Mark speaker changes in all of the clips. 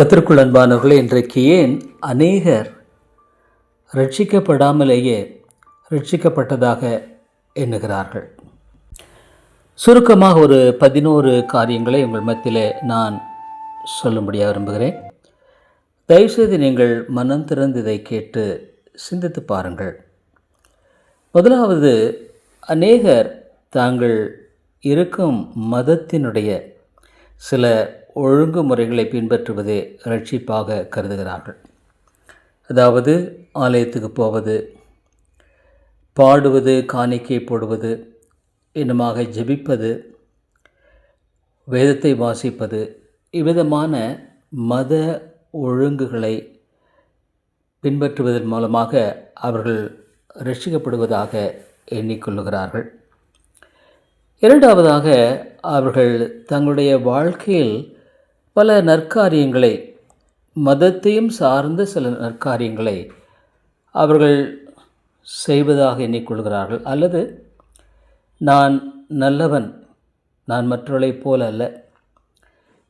Speaker 1: கத்திற்குள் அன்பானவர்களே இன்றைக்கு ஏன் அநேகர் ரட்சிக்கப்படாமலேயே ரட்சிக்கப்பட்டதாக எண்ணுகிறார்கள்? சுருக்கமாக ஒரு பதினோரு காரியங்களை உங்கள் மத்தியில் நான் சொல்லும்படியாக விரும்புகிறேன். தயவுசெய்து நீங்கள் மனம் திறந்து இதை கேட்டு சிந்தித்து பாருங்கள். முதலாவது அநேகர் தாங்கள் இருக்கும் மதத்தினுடைய சில ஒழுங்குமுறைகளை பின்பற்றுவதே ரட்சிப்பாக கருதுகிறார்கள். அதாவது ஆலயத்துக்கு போவது பாடுவது காணிக்கை போடுவது இன்னமாக ஜெபிப்பது வேதத்தை வாசிப்பது இவ்விதமான மத ஒழுங்குகளை பின்பற்றுவதன் மூலமாக அவர்கள் ரட்சிக்கப்படுவதாக எண்ணிக்கொள்ளுகிறார்கள் இரண்டாவதாக அவர்கள் தங்களுடைய வாழ்க்கையில் பல நற்காரியங்களை. மதத்தையும் சார்ந்த சில நற்காரியங்களை. அவர்கள் செய்வதாக எண்ணிக்கொள்கிறார்கள் அல்லது நான் நல்லவன் நான் மற்றவர்களைப் போல அல்ல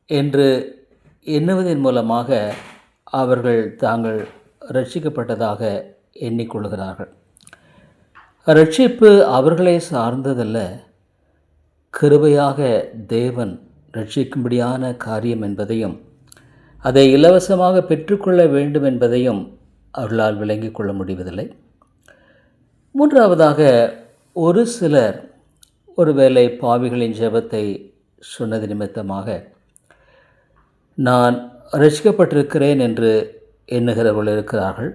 Speaker 1: என்று எண்ணுவதன் மூலமாக அவர்கள் தாங்கள் ரட்சிக்கப்பட்டதாக எண்ணிக்கொள்கிறார்கள் ரட்சிப்பு அவர்களை சார்ந்ததல்ல. கிருபையாக தேவன் ரட்சிக்கும்படியான காரியம் என்பதையும் அதை இலவசமாக பெற்றுக்கொள்ள வேண்டும் என்பதையும் அவர்களால் விளங்கிக் கொள்ள முடிவதில்லை. மூன்றாவதாக ஒரு சிலர் ஒருவேளை பாவிகளின் ஜெபத்தை சொன்னது நிமித்தமாக நான் ரசிக்கப்பட்டிருக்கிறேன் என்று எண்ணுகிறவர்கள் இருக்கிறார்கள்.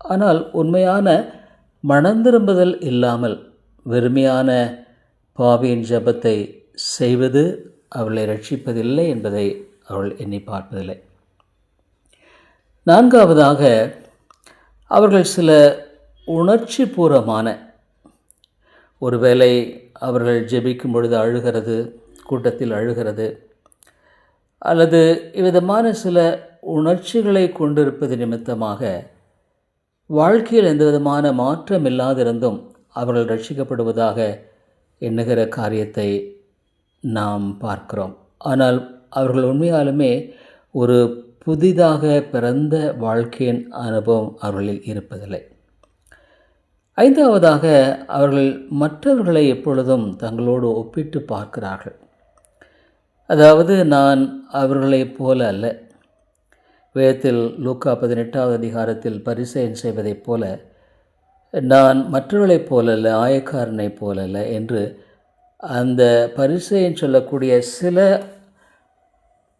Speaker 1: ஆனால் உண்மையான மனந்திரும்புதல் இல்லாமல் வெறுமையான பாவியின் ஜபத்தை செய்வது அவளை ரட்சிப்பதில்லை என்பதை அவள் எண்ணி பார்ப்பதில்லை. நான்காவதாக அவர்கள் சில உணர்ச்சி பூர்வமான ஒருவேளை அவர்கள் ஜெபிக்கும் பொழுது அழுகிறது கூட்டத்தில் அழுகிறது அல்லது இவ்விதமான சில உணர்ச்சிகளை கொண்டிருப்பது நிமித்தமாக வாழ்க்கையில் எந்த விதமான மாற்றம் இல்லாதிருந்தும் அவர்கள் ரட்சிக்கப்படுவதாக எண்ணுகிற காரியத்தை நாம் பார்க்கிறோம். ஆனால் அவர்கள் உண்மையாலுமே ஒரு புதிதாக பிறந்த வாழ்க்கையின் அனுபவம் அவர்களில் இருப்பதில்லை. ஐந்தாவதாக அவர்கள் மற்றவர்களை எப்பொழுதும் தங்களோடு ஒப்பிட்டு பார்க்கிறார்கள். அதாவது நான் அவர்களைப் போல அல்ல. வேதத்தில் லூக்கா பதினெட்டாவது அதிகாரத்தில் பரிசயம் செய்வதைப் போல நான் மற்றவர்களைப் போலல்ல ஆயக்காரனைப் போலல்ல என்று அந்த பரிசையன் சொல்லக்கூடிய சில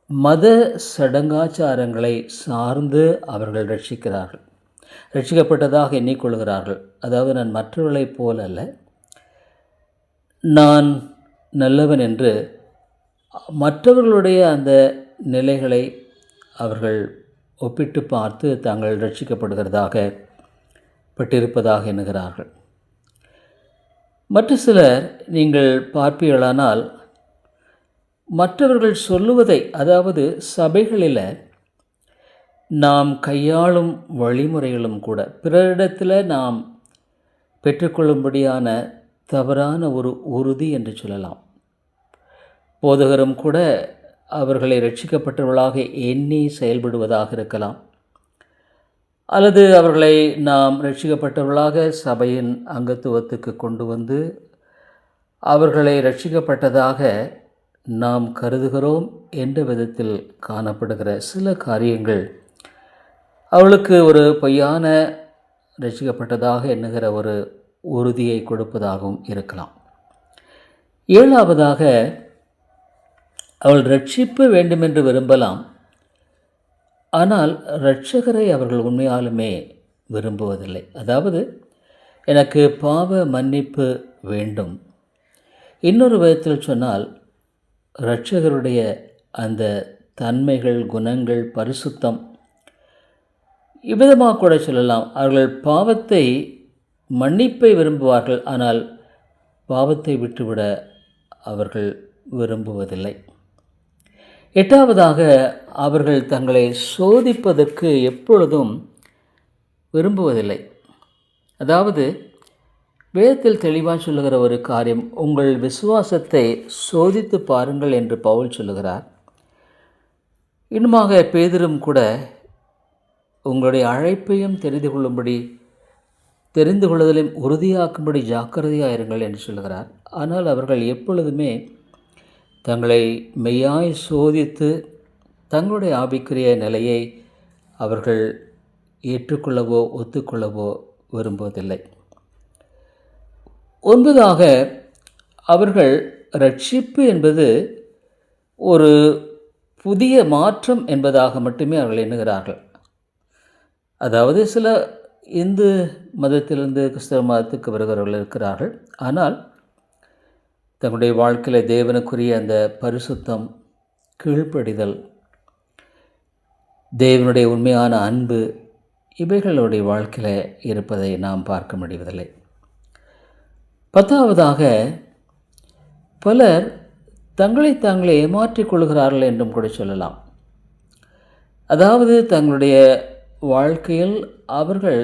Speaker 1: மத சடங்காச்சாரங்களை சார்ந்து அவர்கள் ரட்சிக்கிறார்கள். ரட்சிக்கப்பட்டதாக எண்ணிக்கொள்கிறார்கள். அதாவது நான் மற்றவர்களைப் போல அல்ல. நான் நல்லவன் என்று மற்றவர்களுடைய அந்த நிலைகளை அவர்கள் ஒப்பிட்டு பார்த்து தாங்கள் ரட்சிக்கப்படுகிறதாக பட்டிருப்பதாக எண்ணுகிறார்கள். மற்ற சிலர் நீங்கள் பார்ப்பீர்களானால் மற்றவர்கள் சொல்லுவதை அதாவது சபைகளில் நாம் கையாளும் வழிமுறைகளும் கூட பிறரிடத்தில் நாம் பெற்றுக்கொள்ளும்படியான தவறான ஒரு உறுதி என்று சொல்லலாம். போதகரும் கூட அவர்களை ரட்சிக்கப்பட்டவர்களாக எண்ணி செயல்படுவதாக இருக்கலாம். அல்லது அவர்களை நாம் ரட்சிக்கப்பட்டவர்களாக சபையின் அங்கத்துவத்துக்கு கொண்டு வந்து அவர்களை ரட்சிக்கப்பட்டதாக நாம் கருதுகிறோம் என்ற விதத்தில் காணப்படுகிற சில காரியங்கள் அவளுக்கு ஒரு பொய்யான ரசிக்கப்பட்டதாக எண்ணுகிற ஒரு உறுதியை கொடுப்பதாகவும் இருக்கலாம். ஏழாவதாக அவள் ரட்சிப்பு வேண்டுமென்று விரும்பலாம். ஆனால் இரட்சகரை அவர்கள் உண்மையாலுமே விரும்புவதில்லை. அதாவது எனக்கு பாவ மன்னிப்பு வேண்டும். இன்னொரு விதத்தில் சொன்னால் இரட்சகருடைய அந்த தன்மைகள் குணங்கள் பரிசுத்தம் இவ்விதமாக கூட சொல்லலாம். அவர்கள் பாவத்தை மன்னிப்பை விரும்புவார்கள். ஆனால் பாவத்தை விட்டுவிட அவர்கள் விரும்புவதில்லை. எட்டாவதாக அவர்கள் தங்களை சோதிப்பதற்கு எப்பொழுதும் விரும்புவதில்லை. அதாவது வேதத்தில் தெளிவாக சொல்லுகிற ஒரு காரியம் உங்கள் விசுவாசத்தை சோதித்து பாருங்கள் என்று பவுல் சொல்லுகிறார். இன்னுமாக பேதரும் கூட உங்களுடைய அழைப்பையும் தெரிந்து கொள்ளும்படி தெரிந்து கொள்வதிலும் உறுதியாக்கும்படி ஜாக்கிரதையாயிருங்கள் என்று சொல்கிறார் ஆனால் அவர்கள் எப்பொழுதுமே தங்களை மெய்யாய் சோதித்து தங்களுடைய ஆபிக்குரிய நிலையை அவர்கள் ஏற்றுக்கொள்ளவோ ஒத்துக்கொள்ளவோ விரும்புவதில்லை. ஒன்பதாக அவர்கள் ரட்சிப்பு என்பது ஒரு புதிய மாற்றம் என்பதாக மட்டுமே அவர்கள் எண்ணுகிறார்கள். அதாவது சில இந்து மதத்திலிருந்து கிறிஸ்தவ மதத்துக்கு வருகிறவர்கள் இருக்கிறார்கள். ஆனால் தங்களுடைய வாழ்க்கையில் தேவனுக்குரிய அந்த பரிசுத்தம் கீழ்ப்படிதல் தேவனுடைய உண்மையான அன்பு இவைகளுடைய வாழ்க்கையில் இருப்பதை நாம் பார்க்க முடிவதில்லை. பத்தாவதாக பலர் தங்களை தாங்களே ஏமாற்றிக் கொள்கிறார்கள் என்றும் கூட சொல்லலாம். அதாவது தங்களுடைய வாழ்க்கையில் அவர்கள்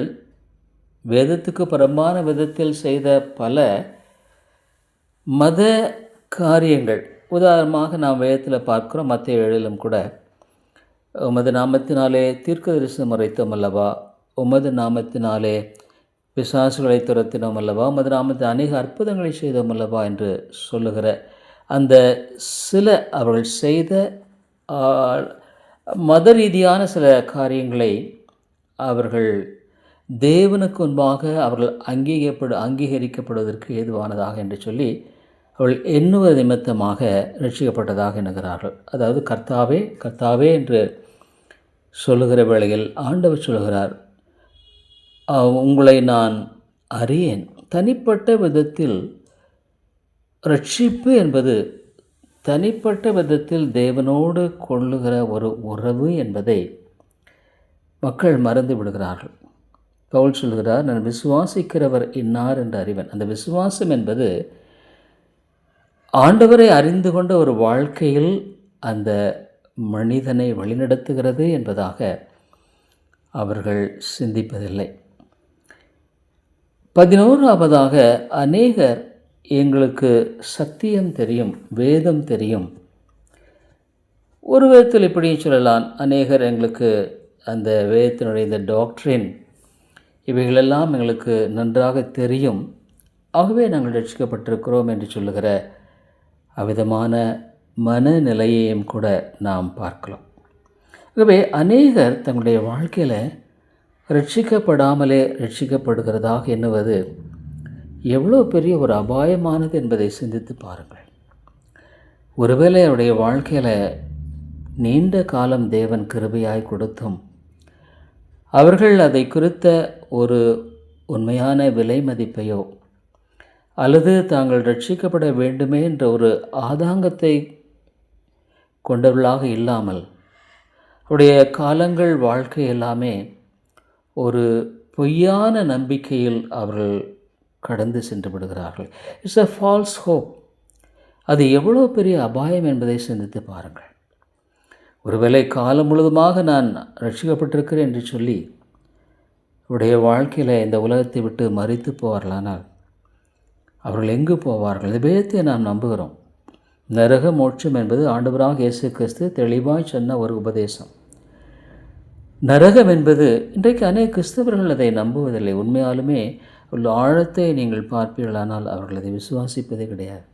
Speaker 1: வேதத்துக்கு புறம்பான விதத்தில் செய்த பல மத காரியங்கள். உதாரணமாக நாம் வேதத்தில் பார்க்கிறோம் மத்திய ஏழிலும் கூட உமது நாமத்தினாலே தீர்க்க தரிசனம் உரைத்தோம் அல்லவா? உமது நாமத்தினாலே பிசாசுகளை துரத்தினோம் அல்லவா? உமது நாமத்தில் அநேக அற்புதங்களை செய்தோம் அல்லவா? என்று சொல்லுகிற அந்த சில அவர்கள் செய்த மத ரீதியான சில காரியங்களை அவர்கள் தேவனுக்கு முன்பாக அவர்கள் அங்கீகப்படு அங்கீகரிக்கப்படுவதற்கு ஏதுவானதாக என்று சொல்லி அவள் எண்ணுவது நிமித்தமாக ரட்சிக்கப்பட்டதாக எண்ணுகிறார்கள். அதாவது கர்த்தாவே கர்த்தாவே என்று சொல்லுகிற வேளையில் ஆண்டவர் சொல்கிறார் உங்களை நான் அறியேன். தனிப்பட்ட விதத்தில் ரட்சிப்பு என்பது தனிப்பட்ட விதத்தில் தேவனோடு கொள்ளுகிற ஒரு உறவு என்பதை மக்கள் மறந்து விடுகிறார்கள். பவுல் சொல்கிறார் நான் விசுவாசிக்கிறவர் இன்னார் என்று அறிவன். அந்த விசுவாசம் என்பது ஆண்டவரை அறிந்து கொண்ட ஒரு வாழ்க்கையில் அந்த மனிதனை வழிநடத்துகிறது என்பதாக அவர்கள் சிந்திப்பதில்லை. பதினோராவதாக அநேகர் எங்களுக்கு சத்தியம் தெரியும் வேதம் தெரியும். ஒரு விதத்தில் இப்படியும் சொல்லலாம். அநேகர் எங்களுக்கு அந்த வேதத்தினுடைய இந்த டாக்டரின் இவைகளெல்லாம் எங்களுக்கு நன்றாக தெரியும். ஆகவே நாங்கள் ரட்சிக்கப்பட்டிருக்கிறோம் என்று சொல்லுகிற அவ்விதமான மனநிலையையும் கூட நாம் பார்க்கலாம். ஆகவே அநேகர் தங்களுடைய வாழ்க்கையில் ரட்சிக்கப்படாமலே ரட்சிக்கப்படுகிறதாக எண்ணுவது எவ்வளோ பெரிய ஒரு அபாயமானது என்பதை சிந்தித்து பாருங்கள். ஒருவேளை அவருடைய வாழ்க்கையில் நீண்ட காலம் தேவன் கிருபையாய் கொடுத்தும் அவர்கள் அதை குறித்த ஒரு உண்மையான விலை மதிப்பையோ அல்லது தாங்கள் ரட்சிக்கப்பட வேண்டுமே என்ற ஒரு ஆதாங்கத்தை கொண்டவர்களாக இல்லாமல் அவருடைய காலங்கள் வாழ்க்கை எல்லாமே ஒரு பொய்யான நம்பிக்கையில் அவர்கள் கடந்து சென்று விடுகிறார்கள். இட்ஸ் அ ஃபால்ஸ் ஹோப் அது எவ்வளோ பெரிய அபாயம் என்பதை சிந்தித்து பாருங்கள். ஒருவேளை காலம் முழுவதுமாக நான் ரட்சிக்கப்பட்டிருக்கிறேன் என்று சொல்லி உடைய வாழ்க்கையில் இந்த உலகத்தை விட்டு மறித்து போவார்களானால் அவர்கள் எங்கு போவார்கள்? இந்த வேதத்தை நாம் நம்புகிறோம். நரக மோட்சம் என்பது ஆண்டவராக இயேசு கிறிஸ்து தெளிவாய் சொன்ன ஒரு உபதேசம். நரகம் என்பது இன்றைக்கு அநேக கிறிஸ்தவர்கள் அதை நம்புவதில்லை. உண்மையாலுமே உள்ள ஆழத்தை நீங்கள் பார்ப்பீர்களானால் அவர்கள் அதை விசுவாசிப்பதே கிடையாது.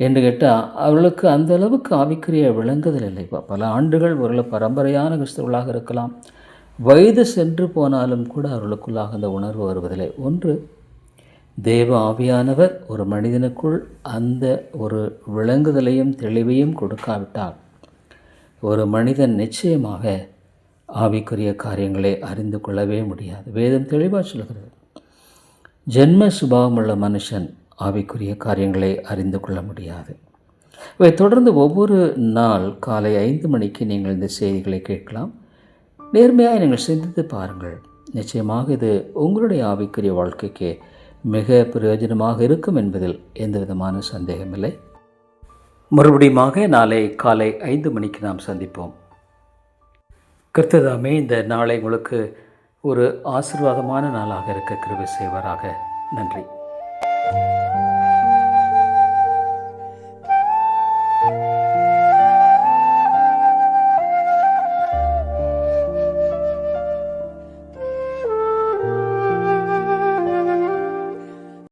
Speaker 1: என்று கேட்டால் அவர்களுக்கு அந்த அளவுக்கு ஆவிக்குரிய விளங்குதல் இல்லை பல ஆண்டுகள் ஒரு பரம்பரையான கிறிஸ்தவர்களாக இருக்கலாம். வயது சென்று போனாலும் கூட அவர்களுக்குள்ளாக அந்த உணர்வு வருவதில்லை. ஒன்று தேவ ஆவியானவர் ஒரு மனிதனுக்குள் அந்த ஒரு விளங்குதலையும் தெளிவையும் கொடுக்காவிட்டால் ஒரு மனிதன் நிச்சயமாக ஆவிக்குரிய காரியங்களை அறிந்து கொள்ளவே முடியாது. வேதம் தெளிவாக சொல்கிறது. ஜென்ம சுபாவமுள்ள மனுஷன் ஆவிக்குரிய காரியங்களை அறிந்து கொள்ள முடியாது. இவை தொடர்ந்து ஒவ்வொரு நாள் காலை ஐந்து மணிக்கு நீங்கள் இந்த செய்திகளை கேட்கலாம். நேர்மையாக நீங்கள் சிந்தித்து பாருங்கள். நிச்சயமாக இது உங்களுடைய ஆவிக்குரிய வாழ்க்கைக்கு மிக பிரயோஜனமாக இருக்கும் என்பதில் எந்த விதமான சந்தேகமில்லை மறுபடியுமாக நாளை காலை ஐந்து மணிக்கு நாம் சந்திப்போம். கிருத்ததாமே இந்த நாளை உங்களுக்கு ஒரு ஆசிர்வாதமான நாளாக இருக்க கிருபி செய்வராக. நன்றி.